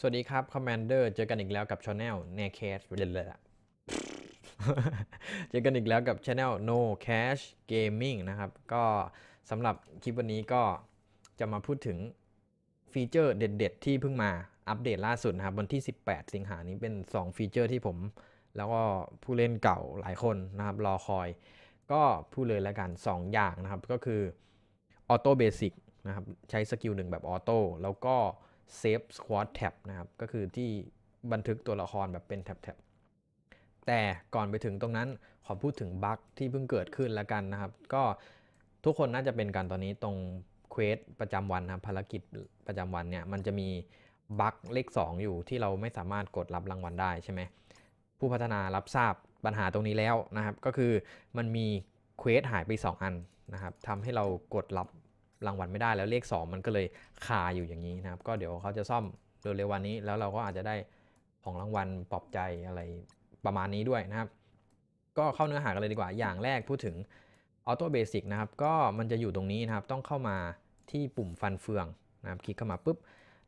สวัสดีครับ Commander เจอกันอีกแล้วกับ Channel n a c a s h เลยละเจอกันอีกแล้วกับ Channel No Cash Gaming นะครับ ก็สำหรับคลิปวันนี้ก็จะมาพูดถึงฟีเจอร์เด็ด ๆ ที่เพิ่งมาอัปเดตล่าสุดนะครับ วันที่ 18 สิงหานี้เป็น 2 ฟีเจอร์ที่ผม แล้วก็ผู้เล่นเก่าหลายคนนะครับ รอคอย ก็พูดเลยแล้วกัน 2 อย่างนะครับ ก็คือออโต้เบสิกนะครับ ใช้สกิลหนึ่งแบบออโต้แล้วก็ เซฟสควอตแท็บนะครับ ก็คือที่บันทึกตัวละครแบบเป็นแท็บๆแต่ก่อนไปถึงตรงนั้นขอพูดถึงบั๊กที่เพิ่งเกิดขึ้นแล้วกันนะครับ ก็ทุกคนน่าจะเป็นกันตอนนี้ตรงเควสประจำวันนะครับภารกิจประจำวันเนี่ยมันจะมีบั๊กเลข 2 อยู่ที่เราไม่สามารถกดรับรางวัลได้ใช่ไหมผู้พัฒนารับทราบปัญหาตรงนี้แล้วนะครับ ก็คือมันมีเควสหายไป 2 อันนะครับทำให้เรากดรับ รางวัลไม่ได้แล้วเลข 2 มันก็เลยคาอยู่อย่างนี้นะครับ ก็เดี๋ยวเขาจะซ่อมเร็วๆวันนี้ แล้วเราก็อาจจะได้ของรางวัลปลอบใจอะไรประมาณนี้ด้วยนะครับ ก็เข้าเนื้อหากันเลยดีกว่าอย่างแรกพูดถึงออโต้เบสิกนะครับ ก็มันจะอยู่ตรงนี้นะครับ ต้องเข้ามาที่ปุ่มฟันเฟืองนะครับคลิกเข้ามาปุ๊บ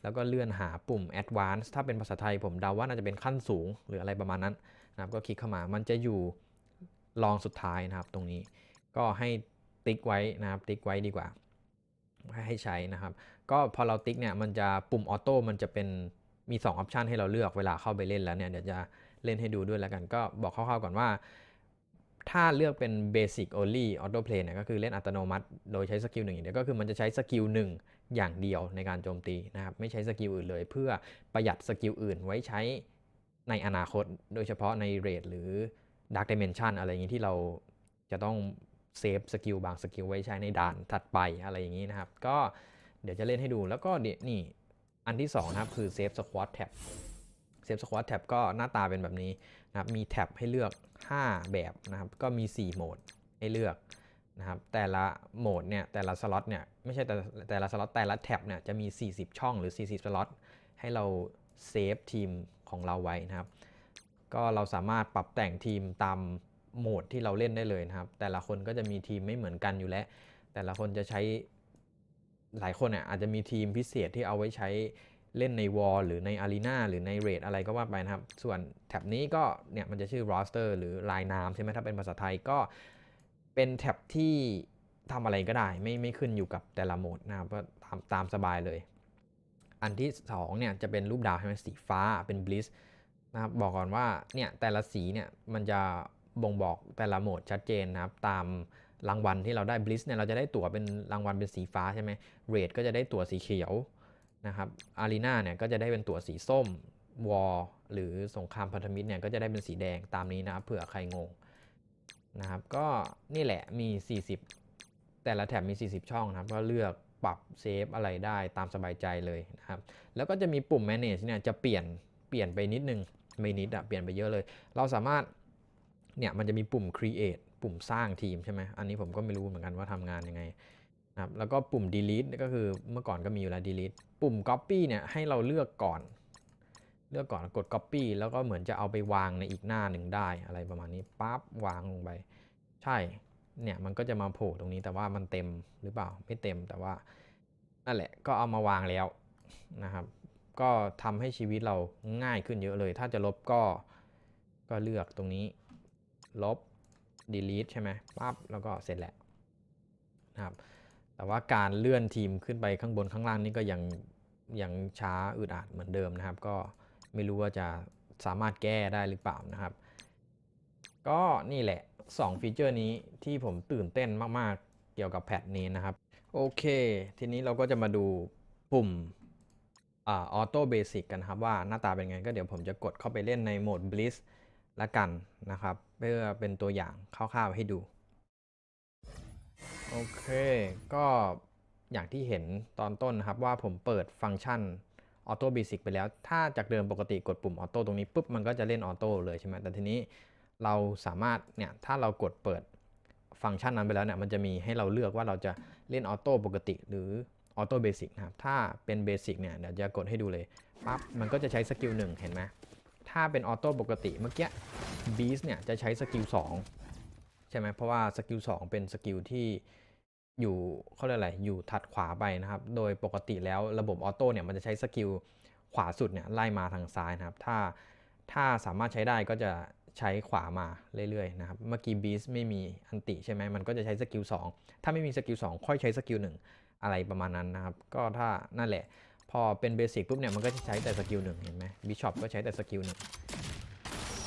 แล้วก็เลื่อนหาปุ่ม Advance ถ้าเป็นภาษาไทยผมเดาว่าน่าจะเป็นขั้นสูงหรืออะไรประมาณนั้นนะครับ ก็คลิกเข้ามา มันจะอยู่รองสุดท้ายนะครับ ตรงนี้ ก็ให้ติ๊กไว้นะครับ ติ๊กไว้ดีกว่า ให้ใช้นะครับ ก็พอเราติ๊กเนี่ยมันจะปุ่มออโต้มันจะเป็นมี2ออปชันให้เราเลือกเวลาเข้าไปเล่นแล้วเนี่ยเดี๋ยวจะเล่นให้ดูด้วยแล้วกันก็บอกคร่าวๆก่อนว่า ถ้าเลือกเป็น Basic Only Auto Play เนี่ยก็คือเล่นอัตโนมัติ โดยใช้สกิลหนึ่งอย่างเดียวก็คือมันจะใช้สกิลหนึ่งอย่างเดียวในการโจมตีนะครับไม่ใช้สกิลอื่นเลย เพื่อประหยัดสกิลอื่นไว้ใช้ในอนาคต โดยเฉพาะในเรทหรือ Dark Dimension อะไรอย่างนี้ที่เราจะต้อง เซฟสกิลบางสกิลไว้ใช้ในด่านถัดไปอะไรอย่างนี้นะครับ ก็เดี๋ยวจะเล่นให้ดูแล้วก็เดี๋ยวนี่อันที่2นะครับคือ Save Squad Tab Save Squad Tab ก็หน้าตาเป็นแบบนี้นะครับมีแท็บให้เลือก 5 แบบนะครับ ก็มี 4 โหมดให้เลือกนะครับแต่ละโหมดเนี่ยแต่ละสล็อตเนี่ยไม่ใช่แต่แต่ละสล็อตแต่ละแท็บเนี่ยจะมี 40 ช่องหรือ 40 สล็อตให้เราเซฟทีมของเราไว้นะครับ ก็เราสามารถปรับแต่งทีมตาม โหมดที่เราเล่นได้เลยนะครับ แต่ละคนก็จะมีทีมไม่เหมือนกันอยู่แล้ว แต่ละคนจะใช้หลายคนเนี่ยอาจจะมีทีมพิเศษที่เอาไว้ใช้เล่นในวอลหรือในอารีนาหรือในเรดอะไรก็ว่าไปนะครับ ส่วนแท็บนี้ก็เนี่ยมันจะชื่อ roster หรือลายน้ำใช่ไหมถ้าเป็นภาษาไทยก็เป็นแท็บที่ทำอะไรก็ได้ ไม่ไม่ขึ้นอยู่กับแต่ละโหมดนะครับก็ตามตามสบายเลย อันที่2เนี่ยจะเป็นรูปดาวใช่ไหมสีฟ้าเป็น bliss นะครับบอกก่อนว่าเนี่ยแต่ละสีเนี่ยมันจะ บ่งบอกแต่ละโหมดชัดเจนนะครับ ตามรางวัลที่เราได้ bliss เนี่ยเราจะได้ตั๋วเป็นรางวัลเป็นสีฟ้าใช่ไหมเรดก็จะได้ตั๋วสีเขียวนะครับอารีนาเนี่ยก็จะได้เป็นตั๋วสีส้มวอลหรือสงครามพันธมิตรเนี่ยก็จะได้เป็นสีแดงตามนี้นะครับเผื่อใครงงนะครับก็นี่แหละมี 40 แต่ละแถบมี 40 ช่องนะครับ ก็เลือกปรับเซฟอะไรได้ตามสบายใจเลยนะครับ แล้วก็จะมีปุ่ม manage เนี่ยจะเปลี่ยนเปลี่ยนไปนิดนึงไม่นิดอะเปลี่ยนไปเยอะเลย เราสามารถ เนี่ยมันจะมีปุ่ม create ปุ่มสร้างทีมใช่ไหมอันนี้ผมก็ไม่รู้เหมือนกันว่าทำงานยังไงนะครับแล้วก็ปุ่ม delete ก็คือเมื่อก่อนก็มีอยู่แล้ว delete ปุ่ม copy เนี่ยให้เราเลือกก่อน เลือกก่อนกด copy แล้วก็เหมือนจะเอาไปวางในอีกหน้าหนึ่งได้อะไรประมาณนี้ปั๊บวางลงไป ใช่เนี่ยมันก็จะมาโผล่ตรงนี้แต่ว่ามันเต็มหรือเปล่าไม่เต็มแต่ว่านั่นแหละก็เอามาวางแล้วนะครับ ก็ทำให้ชีวิตเราง่ายขึ้นเยอะเลย ถ้าจะลบก็ก็เลือกตรงนี้ ลบ delete ใช่ไหมปั๊บแล้วก็เสร็จแหละนะครับแต่ว่าการเลื่อนทีมขึ้นไปข้างบนข้างล่างนี่ก็ยังยังช้าอึดอัดเหมือนเดิมนะครับ ก็ไม่รู้ว่าจะสามารถแก้ได้หรือเปล่านะครับ ก็นี่แหละ 2 ฟีเจอร์นี้ที่ผมตื่นเต้นมากๆ เกี่ยวกับแพทนี้นะครับ โอเค ทีนี้เราก็จะมาดูปุ่มออโต้เบสิกกันครับว่าหน้าตาเป็นไงก็เดี๋ยวผมจะกดเข้าไปเล่นในโหมด Bliss ละกันนะครับ เพื่อเป็นตัวอย่างคร่าวๆให้ดู โอเค ก็อย่างที่เห็นตอนต้นนะครับว่าผมเปิดฟังก์ชันออโต้เบสิกไปแล้ว ถ้าจากเดิมปกติกดปุ่มออโต้ตรงนี้ปุ๊บมันก็จะเล่นออโต้เลยใช่ไหมแต่ทีนี้เราสามารถเนี่ยถ้าเรากดเปิดฟังก์ชันนั้นไปแล้วเนี่ยมันจะมีให้เราเลือกว่าเราจะเล่นออโต้ปกติหรือออโต้เบสิกนะครับ ถ้าเป็นเบสิกเนี่ยเดี๋ยวจะกดให้ดูเลยปั๊บมันก็จะใช้สกิลหนึ่งเห็นไหม ถ้าเป็นออโต้ปกติเมื่อกี้บีสเนี่ยจะใช้สกิล2ใช่ไหมเพราะว่าสกิล2เป็นสกิลที่อยู่เขาเรียกอะไรอยู่ถัดขวาไปนะครับ โดยปกติแล้วระบบออโต้เนี่ยมันจะใช้สกิลขวาสุดเนี่ยไล่มาทางซ้ายนะครับ ถ้าถ้าสามารถใช้ได้ก็จะใช้ขวามาเรื่อยๆนะครับ เมื่อกี้บีสไม่มีอันติใช่ไหมมันก็จะใช้สกิล2ถ้าไม่มีสกิล2ค่อยใช้สกิล1อะไรประมาณนั้นนะครับ ก็ถ้านั่นแหละ พอเป็นเบสิกปุ๊บเนี่ยมันก็จะใช้แต่สกิลหนึ่งเห็นไหมบิชอปก็ใช้แต่สกิลหนึ่ง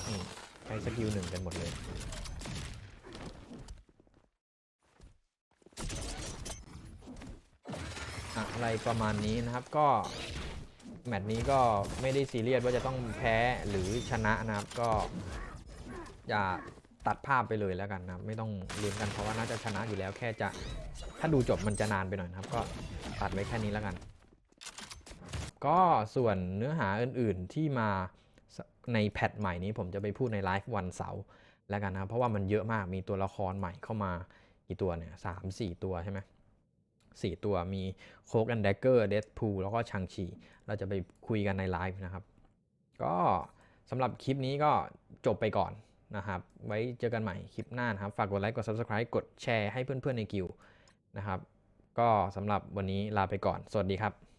นี่ใช้สกิลหนึ่งกันหมดเลยอะไรประมาณนี้นะครับก็แมตช์นี้ก็ไม่ได้ซีเรียสว่าจะต้องแพ้หรือชนะนะครับก็อย่าตัดภาพไปเลยแล้วกันนะไม่ต้องลุ้นกันเพราะว่าน่าจะชนะอยู่แล้วแค่จะถ้าดูจบมันจะนานไปหน่อยนะครับ ก็ตัดไว้แค่นี้แล้วกัน ก็ส่วนเนื้อหาอื่นๆที่มาในแพทใหม่นี้ผมจะไปพูดในไลฟ์วันเสาร์แล้วกันนะครับเพราะว่ามันเยอะมากมีตัวละครใหม่เข้ามากี่ตัวเนี่ยสามสี่ตัวใช่ไหมสี่ตัวมีโคกแอนด์แดกเกอร์เดดพูแล้วก็ชังชีเราจะไปคุยกันในไลฟ์นะครับ ก็สำหรับคลิปนี้ก็จบไปก่อนนะครับ ไว้เจอกันใหม่คลิปหน้านะครับ ฝากกดไลค์กด Subscribe กดแชร์ให้เพื่อนๆในกิวนะครับ ก็สำหรับวันนี้ลาไปก่อน สวัสดีครับ